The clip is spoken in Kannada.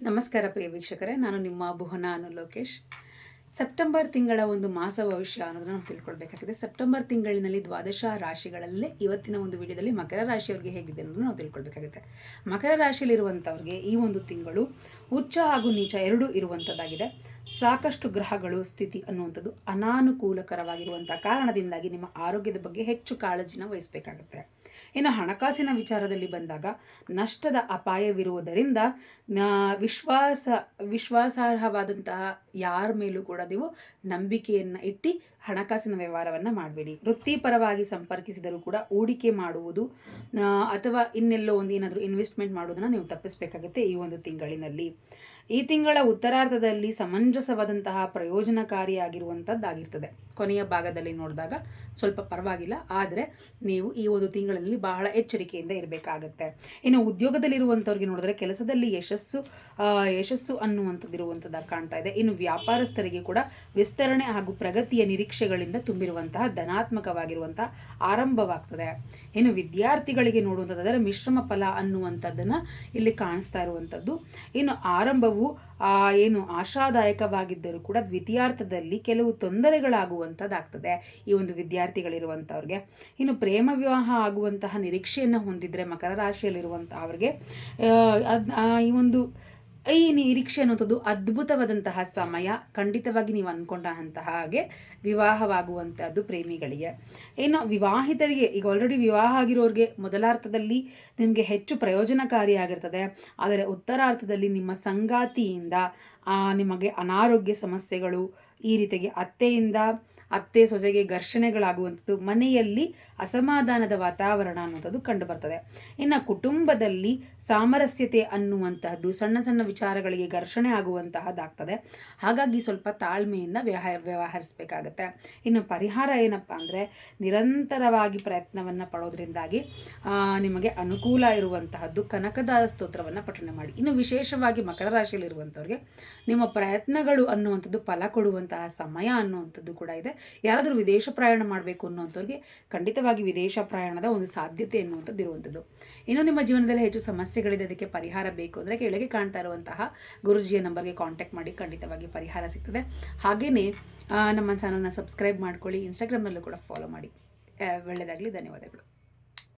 ನಮಸ್ಕಾರ ಪ್ರಿಯ ವೀಕ್ಷಕರೇ, ನಾನು ನಿಮ್ಮ ಭುವನ ಅನು ಲೋಕೇಶ್. ಸೆಪ್ಟೆಂಬರ್ ತಿಂಗಳ ಒಂದು ಮಾಸ ಭವಿಷ್ಯ ಅನ್ನೋದನ್ನ ನಾವು ತಿಳ್ಕೊಳ್ಬೇಕಾಗಿದೆ. ಸೆಪ್ಟೆಂಬರ್ ತಿಂಗಳಿನಲ್ಲಿ ದ್ವಾದಶ ರಾಶಿಗಳಲ್ಲೇ ಇವತ್ತಿನ ಒಂದು ವಿಡಿಯೋದಲ್ಲಿ ಮಕರ ರಾಶಿಯವ್ರಿಗೆ ಹೇಗಿದೆ ಅನ್ನೋದನ್ನ ನಾವು ತಿಳ್ಕೊಳ್ಬೇಕಾಗುತ್ತೆ. ಮಕರ ರಾಶಿಯಲ್ಲಿರುವಂಥವ್ರಿಗೆ ಈ ಒಂದು ತಿಂಗಳು ಉಚ್ಚ ಹಾಗೂ ನೀಚ ಎರಡೂ ಇರುವಂಥದ್ದಾಗಿದೆ. ಸಾಕಷ್ಟು ಗ್ರಹಗಳು ಸ್ಥಿತಿ ಅನ್ನುವಂಥದ್ದು ಅನಾನುಕೂಲಕರವಾಗಿರುವಂಥ ಕಾರಣದಿಂದಾಗಿ ನಿಮ್ಮ ಆರೋಗ್ಯದ ಬಗ್ಗೆ ಹೆಚ್ಚು ಕಾಳಜಿನ ವಹಿಸಬೇಕಾಗುತ್ತೆ. ಇನ್ನು ಹಣಕಾಸಿನ ವಿಚಾರದಲ್ಲಿ ಬಂದಾಗ ನಷ್ಟದ ಅಪಾಯವಿರುವುದರಿಂದ ವಿಶ್ವಾಸ, ವಿಶ್ವಾಸಾರ್ಹವಾದಂತಹ ಯಾರ ಮೇಲೂ ಕೂಡ ನೀವು ನಂಬಿಕೆಯನ್ನು ಇಟ್ಟು ಹಣಕಾಸಿನ ವ್ಯವಹಾರವನ್ನು ಮಾಡಬೇಡಿ. ವೃತ್ತಿಪರವಾಗಿ ಸಂಪರ್ಕಿಸಿದರೂ ಕೂಡ ಹೂಡಿಕೆ ಮಾಡುವುದು ಅಥವಾ ಇನ್ನೆಲ್ಲೋ ಒಂದು ಏನಾದರೂ ಇನ್ವೆಸ್ಟ್ಮೆಂಟ್ ಮಾಡೋದನ್ನು ನೀವು ತಪ್ಪಿಸಬೇಕಾಗುತ್ತೆ ಈ ಒಂದು ತಿಂಗಳಿನಲ್ಲಿ. ಈ ತಿಂಗಳ ಉತ್ತರಾರ್ಧದಲ್ಲಿ ಸಮಂಜಸವಾದಂತಹ ಪ್ರಯೋಜನಕಾರಿಯಾಗಿರುವಂಥದ್ದಾಗಿರ್ತದೆ ಕೊನೆಯ ಭಾಗದಲ್ಲಿ ನೋಡಿದಾಗ ಸ್ವಲ್ಪ ಪರವಾಗಿಲ್ಲ, ಆದರೆ ನೀವು ಈ ಒಂದು ತಿಂಗಳಲ್ಲಿ ಬಹಳ ಎಚ್ಚರಿಕೆಯಿಂದ ಇರಬೇಕಾಗತ್ತೆ. ಇನ್ನು ಉದ್ಯೋಗದಲ್ಲಿರುವಂಥವ್ರಿಗೆ ನೋಡಿದ್ರೆ ಕೆಲಸದಲ್ಲಿ ಯಶಸ್ಸು ಯಶಸ್ಸು ಅನ್ನುವಂಥದ್ದು ಇರುವಂಥದ್ದಾಗಿ ಕಾಣ್ತಾ ಇದೆ. ಇನ್ನು ವ್ಯಾಪಾರಸ್ಥರಿಗೆ ಕೂಡ ವಿಸ್ತರಣೆ ಹಾಗೂ ಪ್ರಗತಿಯ ನಿರೀಕ್ಷೆಗಳಿಂದ ತುಂಬಿರುವಂತಹ ಧನಾತ್ಮಕವಾಗಿರುವಂತಹ ಆರಂಭವಾಗ್ತದೆ. ಇನ್ನು ವಿದ್ಯಾರ್ಥಿಗಳಿಗೆ ನೋಡುವಂಥದ್ದಾದರೆ ಮಿಶ್ರಮ ಫಲ ಅನ್ನುವಂಥದ್ದನ್ನು ಇಲ್ಲಿ ಕಾಣಿಸ್ತಾ ಇರುವಂಥದ್ದು. ಇನ್ನು ಆರಂಭವು ಏನು ಏನು ಆಶಾದಾಯಕವಾಗಿದ್ದರೂ ಕೂಡ ದ್ವಿತೀಯಾರ್ಥದಲ್ಲಿ ಕೆಲವು ತೊಂದರೆಗಳಾಗುವಂಥದ್ದಾಗ್ತದೆ ಈ ಒಂದು ವಿದ್ಯಾರ್ಥಿಗಳಿರುವಂಥವ್ರಿಗೆ. ಇನ್ನು ಪ್ರೇಮ ವಿವಾಹ ಆಗುವಂತಹ ನಿರೀಕ್ಷೆಯನ್ನು ಹೊಂದಿದ್ರೆ ಮಕರ ರಾಶಿಯಲ್ಲಿರುವಂಥ ಅವರಿಗೆ ಈ ಒಂದು ಈ ನಿರೀಕ್ಷೆ ಅನ್ನುವಂಥದ್ದು ಅದ್ಭುತವಾದಂತಹ ಸಮಯ. ಖಂಡಿತವಾಗಿ ನೀವು ಅಂದ್ಕೊಂಡಂತಹ ಹಾಗೆ ವಿವಾಹವಾಗುವಂಥದ್ದು ಪ್ರೇಮಿಗಳಿಗೆ. ಏನೋ ವಿವಾಹಿತರಿಗೆ, ಈಗ ಆಲ್ರೆಡಿ ವಿವಾಹ ಆಗಿರೋರಿಗೆ ಮೊದಲಾರ್ಥದಲ್ಲಿ ನಿಮಗೆ ಹೆಚ್ಚು ಪ್ರಯೋಜನಕಾರಿಯಾಗಿರ್ತದೆ ಆದರೆ ಉತ್ತರಾರ್ಥದಲ್ಲಿ ನಿಮ್ಮ ಸಂಗಾತಿಯಿಂದ ನಿಮಗೆ ಅನಾರೋಗ್ಯ ಸಮಸ್ಯೆಗಳು ಈ ರೀತಿಯಾಗಿ ಅತ್ತೆಯಿಂದ ಅತ್ತೆ ಸೊಸೆಗೆ ಘರ್ಷಣೆಗಳಾಗುವಂಥದ್ದು, ಮನೆಯಲ್ಲಿ ಅಸಮಾಧಾನದ ವಾತಾವರಣ ಅನ್ನುವಂಥದ್ದು ಕಂಡುಬರ್ತದೆ. ಇನ್ನು ಕುಟುಂಬದಲ್ಲಿ ಸಾಮರಸ್ಯತೆ ಅನ್ನುವಂತಹದ್ದು ಸಣ್ಣ ಸಣ್ಣ ವಿಚಾರಗಳಿಗೆ ಘರ್ಷಣೆ ಆಗುವಂತಹದ್ದಾಗ್ತದೆ ಹಾಗಾಗಿ ಸ್ವಲ್ಪ ತಾಳ್ಮೆಯಿಂದ ವ್ಯವಹಾರ, ವ್ಯವಹರಿಸಬೇಕಾಗತ್ತೆ. ಇನ್ನು ಪರಿಹಾರ ಏನಪ್ಪ ಅಂದರೆ, ನಿರಂತರವಾಗಿ ಪ್ರಯತ್ನವನ್ನು ಪಡೋದ್ರಿಂದಾಗಿ ನಿಮಗೆ ಅನುಕೂಲ ಇರುವಂತಹದ್ದು ಕನಕದಾರ ಸ್ತೋತ್ರವನ್ನು ಪಠಣೆ ಮಾಡಿ. ಇನ್ನು ವಿಶೇಷವಾಗಿ ಮಕರ ರಾಶಿಯಲ್ಲಿರುವಂಥವ್ರಿಗೆ ನಿಮ್ಮ ಪ್ರಯತ್ನಗಳು ಅನ್ನುವಂಥದ್ದು ಫಲ ಕೊಡುವಂತಹ ಸಮಯ ಅನ್ನುವಂಥದ್ದು ಕೂಡ ಇದೆ. ಯಾರಾದರೂ ವಿದೇಶ ಪ್ರಯಾಣ ಮಾಡಬೇಕು ಅನ್ನೋಂಥವ್ರಿಗೆ ಖಂಡಿತವಾಗಿ ವಿದೇಶ ಪ್ರಯಾಣದ ಒಂದು ಸಾಧ್ಯತೆ ಅನ್ನುವಂಥದ್ದು ಇರುವಂಥದ್ದು. ಇನ್ನು ನಿಮ್ಮ ಜೀವನದಲ್ಲಿ ಹೆಚ್ಚು ಸಮಸ್ಯೆಗಳಿದೆ, ಅದಕ್ಕೆ ಪರಿಹಾರ ಬೇಕು ಅಂದರೆ ಕೆಳಗೆ ಕಾಣ್ತಾ ಇರುವಂತಹ ಗುರುಜಿಯ ನಂಬರ್ಗೆ ಕಾಂಟ್ಯಾಕ್ಟ್ ಮಾಡಿ ಖಂಡಿತವಾಗಿ ಪರಿಹಾರ ಸಿಗ್ತದೆ. ಹಾಗೆಯೇ ನಮ್ಮ ಚಾನಲ್ನ ಸಬ್ಸ್ಕ್ರೈಬ್ ಮಾಡ್ಕೊಳ್ಳಿ ಇನ್ಸ್ಟಾಗ್ರಾಮ್ನಲ್ಲೂ ಕೂಡ ಫಾಲೋ ಮಾಡಿ. ಒಳ್ಳೆಯದಾಗಲಿ ಧನ್ಯವಾದಗಳು.